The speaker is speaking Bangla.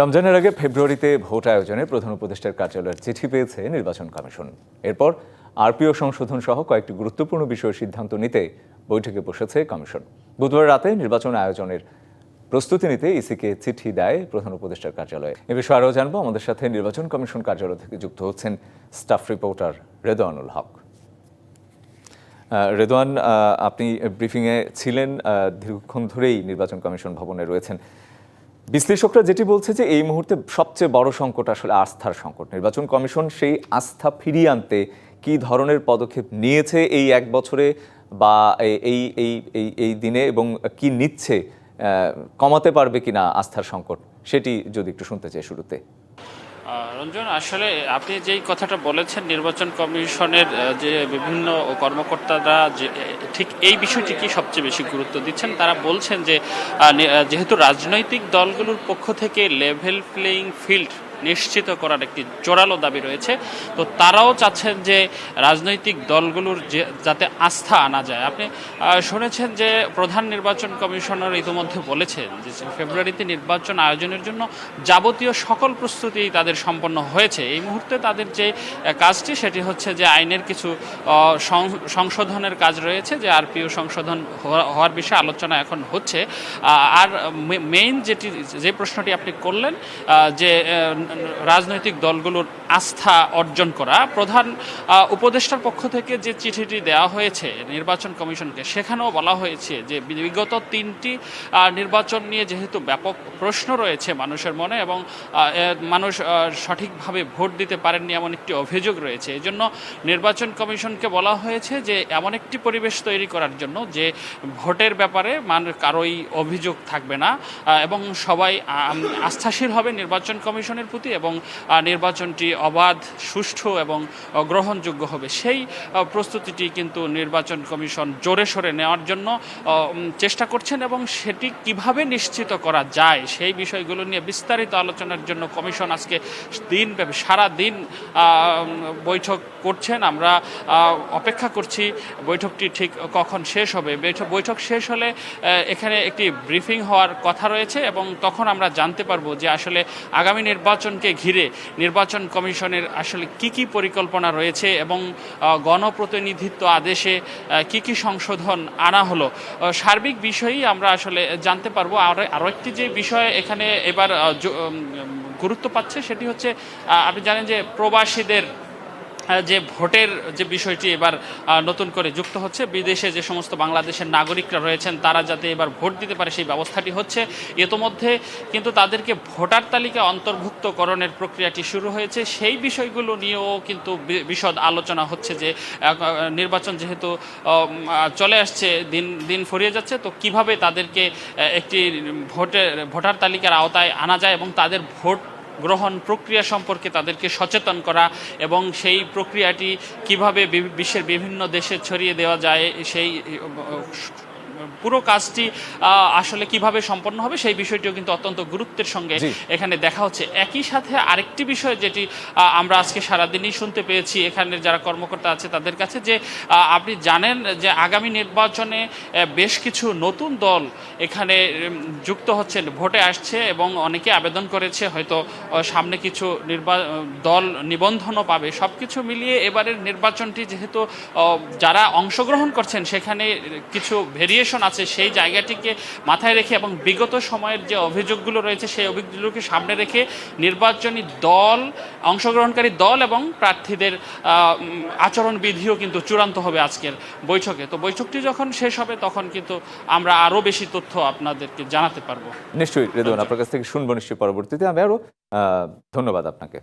রমজানের আগে ফেব্রুয়ারিতে ভোট আয়োজনে প্রধান উপদেষ্টার কার্যালয়ের চিঠি পেয়েছে নির্বাচন কমিশন। এরপর আরপিও সংশোধন সহ কয়েকটি গুরুত্বপূর্ণ বিষয়ে সিদ্ধান্ত নিতে বৈঠকে বসেছে কমিশন। বুধবার রাতে নির্বাচন আয়োজনের প্রস্তুতি নিতে ইসিকে চিঠি দেয় প্রধান উপদেষ্টার কার্যালয়ে। এ বিষয়ে আরও জানব। আমাদের সাথে নির্বাচন কমিশন কার্যালয় থেকে যুক্ত হচ্ছেন স্টাফ রিপোর্টার রেদওয়ানুল হক। রেদওয়ান আপনি ব্রিফিংয়ে ছিলেন দীর্ঘক্ষণ ধরেই নির্বাচন কমিশন ভবনে রয়েছেন। বিশ্লেষকরা যেটি বলছে যে এই মুহূর্তে সবচেয়ে বড় সংকট আসলে আস্থার সংকট। নির্বাচন কমিশন সেই আস্থা ফিরিয়ে আনতে কি ধরনের পদক্ষেপ নিয়েছে এই এক বছরে বা এই এই এই এই দিনে এবং কি নিচ্ছে কমাতে পারবে কিনা আস্থার সংকট, সেটি যদি একটু শুনতে চাই শুরুতে। রঞ্জন, আসলে আপনি যেই কথাটা বলেছেন, নির্বাচন কমিশনের যে বিভিন্ন কর্মকর্তারা যে ঠিক এই বিষয়টিকে সবচেয়ে বেশি গুরুত্ব দিচ্ছেন? তারা বলছেন যে যেহেতু রাজনৈতিক দলগুলোর পক্ষ থেকে লেভেল প্লেইং ফিল্ড নিশ্চিত করার একটি জোরালো দাবি রয়েছে। তো তারাও চাচ্ছেন যে রাজনৈতিক দলগুলোর যাতে আস্থা আনা যায়। আপনি শুনেছেন যে প্রধান নির্বাচন কমিশনার ইতিমধ্যে বলেছেন যে ফেব্রুয়ারিতে নির্বাচন আয়োজনের জন্য যাবতীয় সকল প্রস্তুতি তাদের সম্পন্ন হয়েছে। এই মুহূর্তে তাদের যে কাজটি সেটি হচ্ছে যে আইনের কিছু সংশোধনের কাজ রয়েছে যে আরপিও সংশোধন হওয়া- হওয়ার বিষয়ে আলোচনা এখন হচ্ছে। আর মেইন যেটি, যে প্রশ্নটি আপনি করলেন যে রাজনৈতিক দলগুলোর আস্থা অর্জন করা। প্রধান উপদেষ্টার পক্ষ থেকে যে চিঠিটি দেওয়া হয়েছে নির্বাচন কমিশনকে, সেখানেও বলা হয়েছে যে বিগত তিনটি নির্বাচন নিয়ে যেহেতু ব্যাপক প্রশ্ন রয়েছে মানুষের মনে এবং মানুষ সঠিকভাবে ভোট দিতে পারেননি এমন একটি অভিযোগ রয়েছে। এই জন্য নির্বাচন কমিশনকে বলা হয়েছে যে এমন একটি পরিবেশ তৈরি করার জন্য যে ভোটের ব্যাপারে মান, কারোই অভিযোগ থাকবে না এবং সবাই আস্থাশীল হবে নির্বাচন কমিশনের প্রতি। এবং নির্বাচনটি অবাধ, সুষ্ঠু এবং গ্রহণযোগ্য হবে। সেই প্রস্তুতিটি কিন্তু নির্বাচন কমিশন জোরে সরে নেওয়ার জন্য চেষ্টা করছেন এবং সেটি কীভাবে নিশ্চিত করা যায় সেই বিষয়গুলো নিয়ে বিস্তারিত আলোচনার জন্য কমিশন আজকে দিনব্যাপী সারা দিন বৈঠক করছেন। আমরা অপেক্ষা করছি বৈঠকটি ঠিক কখন শেষ হবে। বৈঠক শেষ হলে এখানে একটি ব্রিফিং হওয়ার কথা রয়েছে এবং তখন আমরা জানতে পারব যে আসলে আগামী নির্বাচনকে ঘিরে নির্বাচন কমিশনের আসলে কি কি পরিকল্পনা রয়েছে এবং গণপ্রতিনিধিত্ব আদেশে কি কি সংশোধন আনা হলো সার্বিক বিষয়ই আমরা আসলে জানতে পারব। আর আরও একটি যে বিষয় এখানে এবার গুরুত্ব পাচ্ছে সেটি হচ্ছে আপনি জানেন যে প্রবাসীদের যে ভোটের যে বিষয়টি এবার নতুন করে যুক্ত হচ্ছে, বিদেশে যে সমস্ত বাংলাদেশের নাগরিকরা রয়েছেন, তারা যাতে এবার ভোট দিতে পারে সেই ব্যবস্থাটি হচ্ছে। ইতোমধ্যে কিন্তু তাদেরকে ভোটার তালিকা অন্তর্ভুক্তকরণের প্রক্রিয়াটি শুরু হয়েছে। সেই বিষয়গুলো নিয়েও কিন্তু বিশদ আলোচনা হচ্ছে যে নির্বাচন যেহেতু চলে আসছে, দিন দিন ফুরিয়ে যাচ্ছে, তো কীভাবে তাদেরকে একটি ভোটের, ভোটার তালিকার আওতায় আনা যায় এবং তাদের ভোট গ্রহণ প্রক্রিয়া সম্পর্কে তাদেরকে সচেতন করা এবং সেই প্রক্রিয়াটি কীভাবে বিশ্বের বিভিন্ন দেশে ছড়িয়ে দেওয়া যায়, সেই পুরো কাজটি আসলে কীভাবে সম্পন্ন হবে সেই বিষয়টিও কিন্তু অত্যন্ত গুরুত্বের সঙ্গে এখানে দেখা হচ্ছে। একই সাথে আরেকটি বিষয় যেটি আমরা আজকে সারাদিনই শুনতে পেয়েছি এখানের যারা কর্মকর্তা আছে তাদের কাছে যে আপনি জানেন যে আগামী নির্বাচনে বেশ কিছু নতুন দল এখানে যুক্ত হচ্ছেন ভোটে আসছে এবং অনেকে আবেদন করেছে হয়তো সামনে কিছু নির্বা দল নিবন্ধনও পাবে। সব কিছু মিলিয়ে এবারের নির্বাচনটি যেহেতু যারা অংশগ্রহণ করছেন সেখানে কিছু ভেরিয়েশন আছে, সেই জায়গাটিকে মাথায় রেখে এবং বিগত সময়ের যে অভিযোগগুলো রয়েছে, সেই অভিযোগগুলোকে সামনে রেখে নির্বাচনী দল, অংশগ্রহণকারী দল এবং প্রার্থীদের আচরণবিধিও কিন্তু চূড়ান্ত হবে আজকের বৈঠকে। তো বৈঠকটি যখন শেষ হবে, তখন কিন্তু আমরা আরও বেশি তথ্য আপনাদেরকে জানাতে পারব। নিশ্চয়ই আপনার কাছ থেকে শুনব নিশ্চয়ই পরবর্তীতে। আমি আরও ধন্যবাদ আপনাকে।